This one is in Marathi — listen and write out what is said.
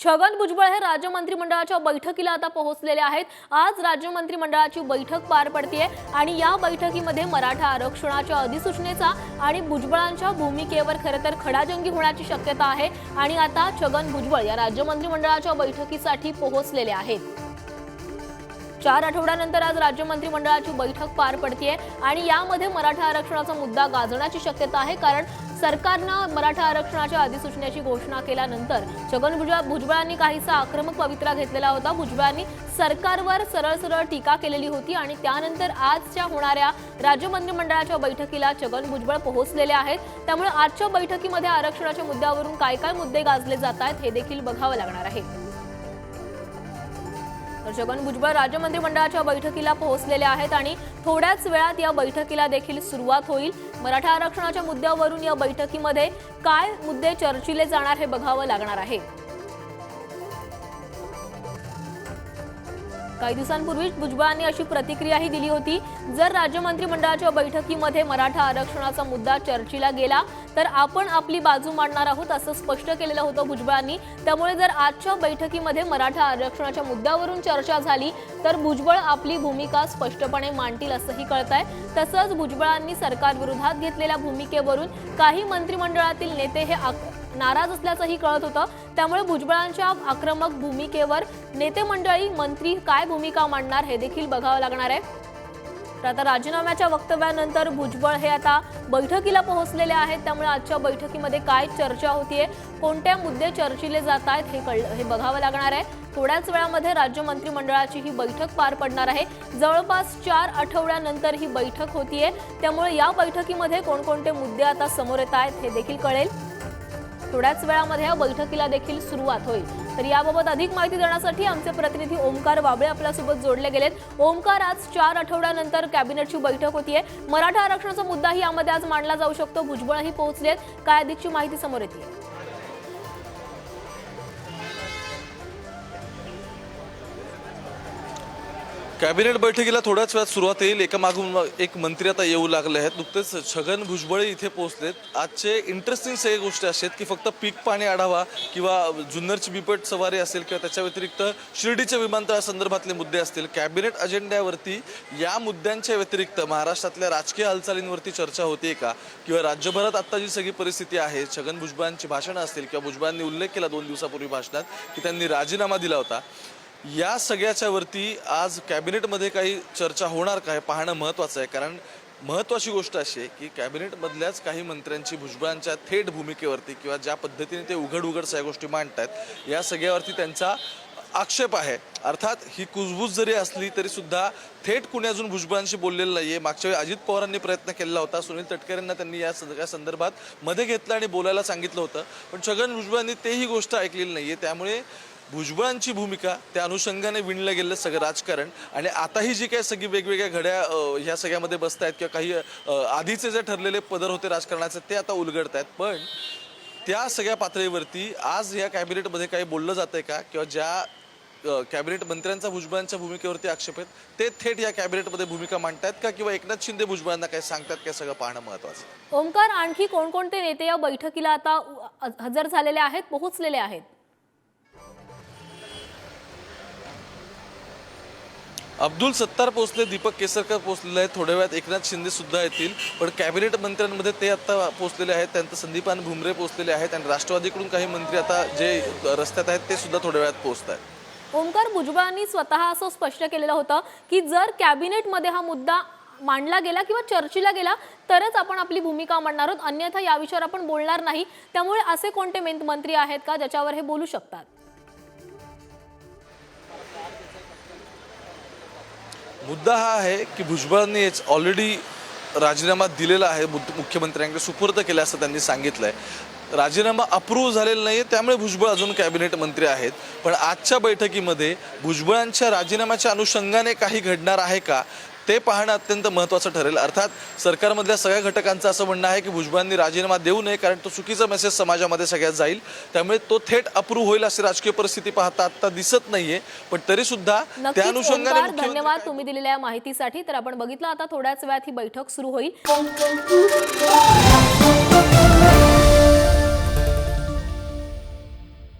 छगन भुजबळ हे राज्य मंत्रिमंडळाच्या बैठकीला आता पोहोचलेले आहेत. आज राज्य मंत्रिमंडळाची बैठक पार पडतीये आणि या बैठकीमध्ये मराठा आरक्षणाच्या अधिसूचनेचा आणि भुजबळांच्या भूमिकेवर खरं तर खडाजंगी होण्याची शक्यता आहे आणि आता छगन भुजबळ या राज्य मंत्रिमंडळाच्या बैठकीसाठी पोहोचलेले आहेत. चार आठवड्यानंतर आज राज्य मंत्रिमंडळाची बैठक पार पडतीये आणि यामध्ये मराठा आरक्षणाचा मुद्दा गाजण्याची शक्यता आहे कारण सरकारनं मराठा आरक्षणाच्या अधिसूचनेची घोषणा केल्यानंतर छगन भुजबळ भुजबळांनी काहीसा आक्रमक पवित्रा घेतलेला होता. भुजबळांनी सरकारवर सरळ सरळ टीका केलेली होती आणि त्यानंतर आजच्या होणाऱ्या राज्य मंत्रिमंडळाच्या बैठकीला छगन भुजबळ पोहोचलेले आहेत. त्यामुळे आजच्या बैठकीमध्ये आरक्षणाच्या मुद्द्यावरून काय काय मुद्दे गाजले जात आहेत हे देखील बघावं लागणार आहे. तर छगन भुजबळ राज्य मंत्रिमंडळाच्या बैठकीला पोहोचलेले आहेत आणि थोड्याच वेळात या बैठकीला देखील सुरुवात होईल. मराठा आरक्षणाच्या मुद्द्यावरून या बैठकीमध्ये काय मुद्दे चर्चिले जाणार हे बघावं लागणार आहे. काही दिवसांपूर्वीच भुजबळांनी अशी प्रतिक्रियाही दिली होती. जर राज्य मंत्रिमंडळाच्या बैठकीमध्ये मराठा आरक्षणाचा मुद्दा चर्चेला गेला तर आपण आपली बाजू मांडणार आहोत असं स्पष्ट केलेलं होतं भुजबळांनी. त्यामुळे जर आजच्या बैठकीमध्ये मराठा आरक्षणाच्या मुद्द्यावरून चर्चा झाली तर भुजबळ आपली भूमिका स्पष्टपणे मांडतील असंही कळत आहे तसंच भुजबळांनी सरकारविरोधात घेतलेल्या भूमिकेवरून काही मंत्रिमंडळातील नेते हे नाराज असल्याचंही कळत होतं. त्यामुळे भुजबळांच्या आक्रमक भूमिकेवर नेते मंडळी मंत्री काय भूमिका मांडणार हे देखील बघावं लागणार आहे. तर आता राजीनाम्याच्या वक्तव्यानंतर भुजबळ हे आता बैठकीला पोहोचलेले आहेत. त्यामुळे आजच्या बैठकीमध्ये काय चर्चा होतीये कोणत्या मुद्दे चर्चिले जात आहेत हे कळ हे बघावं लागणार आहे. थोड्याच वेळामध्ये राज्य मंत्रिमंडळाची ही बैठक पार पडणार आहे. जवळपास चार आठवड्यानंतर ही बैठक होतीये. त्यामुळे या बैठकीमध्ये कोणकोणते मुद्दे आता समोर येत आहेत हे देखील कळेल. थोड्याच वेळामध्ये या बैठकीला देखील सुरुवात होईल. तर याबाबत अधिक माहिती देण्यासाठी आमचे प्रतिनिधी ओमकार बाबळे आपल्यासोबत जोडले गेलेत. ओमकार आज चार आठवड्यानंतर कॅबिनेटची बैठक होतीये. मराठा आरक्षणाचा मुद्दाही यामध्ये आज मांडला जाऊ शकतो. भुजबळही पोहोचलेत. काय अधिकची माहिती समोर येते कॅबिनेट बैठकीला थोड्याच वेळात सुरुवात येईल. एकामागून एक मंत्री आता येऊ लागले आहेत. नुकतेच छगन भुजबळ इथे पोहोचलेत. आजचे इंटरेस्टिंग सगळ्या गोष्टी आहेत की फक्त पीक पाणी आढावा किंवा जुन्नरची बिपट सवारी असेल किंवा त्याच्या व्यतिरिक्त शिर्डीच्या विमानतळासंदर्भातले मुद्दे असतील कॅबिनेट अजेंड्यावरती या मुद्द्यांच्या व्यतिरिक्त महाराष्ट्रातल्या राजकीय हालचालींवरती चर्चा होते का? किंवा राज्यभरात आता जी सगळी परिस्थिती आहे छगन भुजबळांची भाषणं असतील किंवा भुजबळांनी उल्लेख केला दोन दिवसापूर्वी भाषणात की त्यांनी राजीनामा दिला होता. या सगळ्याच्या वरती आज कॅबिनेटमध्ये काही चर्चा होणार का पाहणं महत्त्वाचं आहे. कारण महत्त्वाची गोष्ट अशी आहे की कॅबिनेटमधल्याच काही मंत्र्यांची भुजबळांच्या थेट भूमिकेवरती किंवा ज्या पद्धतीने ते उघड उघड सगळ्या गोष्टी मांडतात या सगळ्यावरती त्यांचा आक्षेप आहे. अर्थात ही कुजबूज जरी असली तरी सुद्धा थेट कुणी अजून भुजबळांशी बोललेलं नाही आहे मागच्या वेळी अजित पवारांनी प्रयत्न केलेला होता. सुनील तटकरेंना त्यांनी या सगळ्या संदर्भात मध्ये घेतलं आणि बोलायला सांगितलं होतं. पण छगन भुजबळांनी तेही गोष्ट ऐकलेली नाही आहे त्यामुळे भुजबळांची भूमिका त्या अनुषंगाने विणलं गेलं सगळं राजकारण. आणि आताही जी काही सगळी वेगवेगळ्या घड्या ह्या सगळ्यामध्ये बसत आहेत किंवा काही आधीचे जे ठरलेले पदर होते राजकारणाचे ते आता उलगडत आहेत पण त्या सगळ्या पातळीवरती आज या कॅबिनेटमध्ये काही बोललं जातंय का? किंवा ज्या कॅबिनेट मंत्र्यांचा भुजबळांच्या भूमिकेवरती आक्षेप आहेत ते थेट या कॅबिनेटमध्ये भूमिका मांडतायत का? किंवा एकनाथ शिंदे भुजबळांना काय सांगतात काय सगळं पाहणं महत्वाचं ओमकार आणखी कोणकोणते नेते या बैठकीला आता हजर झालेले आहेत पोहोचलेले आहेत? अब्दुल सत्तार पोहोचले दीपक केसरकर पोहोचलेले आहेत. थोड्या वेळात एकनाथ शिंदे सुद्धा येतील. पण कॅबिनेट मंत्र्यांमध्ये ते आता पोहोचलेले आहेत. त्यानंतर संदीपान भुमरे पोहोचलेले आहेत. आणि राष्ट्रवादीकडून काही मंत्री आता जे रस्त्यात आहेत ते सुद्धा थोड्या वेळात पोहोचत आहेत. ओमकार भुजबळांनी स्वतः असं स्पष्ट केलेलं होतं की जर कॅबिनेटमध्ये हा मुद्दा मांडला गेला किंवा चर्चेला गेला तरच आपण आपली भूमिका मांडणार आहोत. अन्यथा या विषयावर आपण बोलणार नाही. त्यामुळे असे कोणते मंत्री आहेत का ज्याच्यावर हे बोलू शकतात? मुद्दा हा आहे की भुजबळांनी ऑलरेडी राजीनामा दिलेला आहे मुख्यमंत्र्यांकडे सुपूर्द केला असं त्यांनी सांगितलंय. राजीनामा अप्रूव्ह झालेला नाही आहे त्यामुळे भुजबळ अजून कॅबिनेट मंत्री आहेत. पण आजच्या बैठकीमध्ये भुजबळांच्या राजीनाम्याच्या अनुषंगाने काही घडणार आहे का? ते पाहणं अत्यंत महत्त्वाचं ठरेल. अर्थात सरकारमधल्या सगळ्या घटकांचं असं म्हणणं आहे की भुजबळांनी राजीनामा देऊ नये कारण तो चुकीचा मेसेज समाजामध्ये सगळ्यात जाईल. त्यामुळे तो थेट अप्रूव्ह होईल अशी राजकीय परिस्थिती पाहता आता दिसत नाहीये. पण तरी सुद्धा त्या अनुषंगाने धन्यवाद तुम्ही दिलेल्या माहितीसाठी. तर आपण बघितलं आता थोड्याच वेळात ही बैठक सुरू होईल.